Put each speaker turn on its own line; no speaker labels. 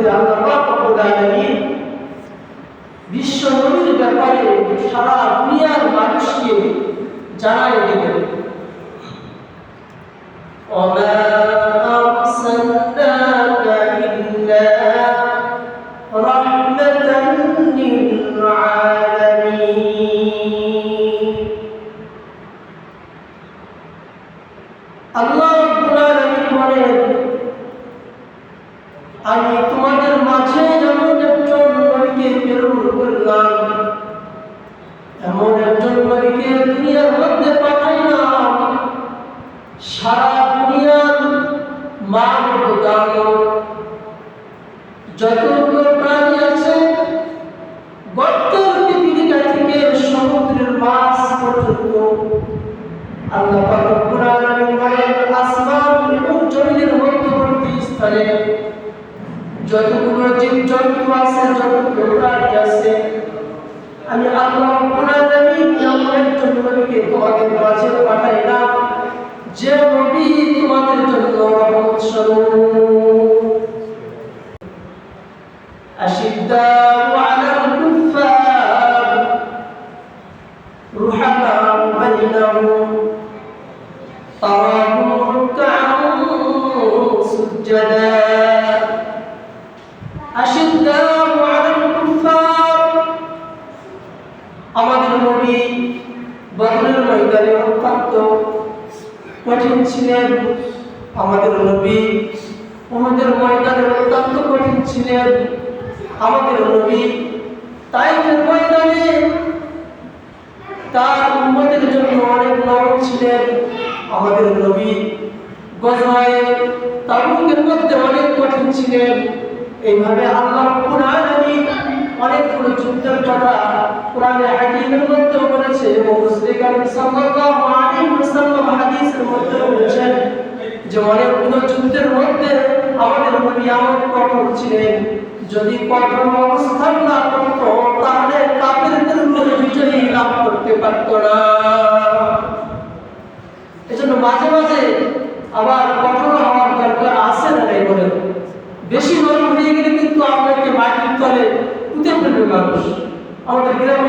মধ্যে আল্লাহ পাক রব্বুল আলামিন বিশ্ব নবীর ব্যাপারে সারা দুনিয়ার মানুষকে জানাই দেবেন وما أرسلناك إلا رحمة للعالمين আল্লাহ রাব্বুল আলামিন বলেন আমি তোমাদের মাঝে এমন একজন নবীকে প্রেরণ করলাম। এমন একজন নবীকে দুনিয়ার মধ্যে পাঠাইলাম। সারা দুনিয়ার মানব দানব যতগুলো প্রাণী আছে, গর্তের পৃথিবীটা থেকে সমুদ্রের মাছ পর্যন্ত। আল্লাহ পাক আলামিন আসমান এবং জমিনের মধ্যবর্তী স্থানে যতগুলো জীব জন্তু আছে যতগুলো প্রাণী আছে আমি আল্লাহ রব্বুল আলামিন এমন একজন নবীকে তোমাদের মাঝে পাঠাইলাম যে নবী তোমাদের জন্য রহমত স্বরূপ أشداء على الكفار رحماء بينهم تراهم ركعا سجدا বদরের ময়দানে অত্যন্ত কঠিন ছিলেন আমাদের নবী। আমাদের ময়দানে অত্যন্ত কঠিন ছিলেন আমাদের নবী। তাইফের ময়দানে তার উম্মতের জন্য অনেক নরম ছিলেন আমাদের নবী। গজওয়ায়ে তাবুকের মধ্যে অনেক কঠিন ছিলেন। এইভাবে আল্লাহ রাব্বুল আলামিন অনেকগুলো যুদ্ধের কথা কোরআনে হাকিমের মধ্যে যদি অবস্থান না করতো তাহলে কাফেরদের উপরে বিজয়ী লাভ করতে পারতো না। এজন্য মাঝে মাঝে আবার কঠোর হওয়ার দরকার আছে না নাই বলেন বেশি নরম হয়ে গেলে কিন্তু আপনাকে মাটির তলে পুঁতে ফেলবে মানুষ আমাদের গ্রাম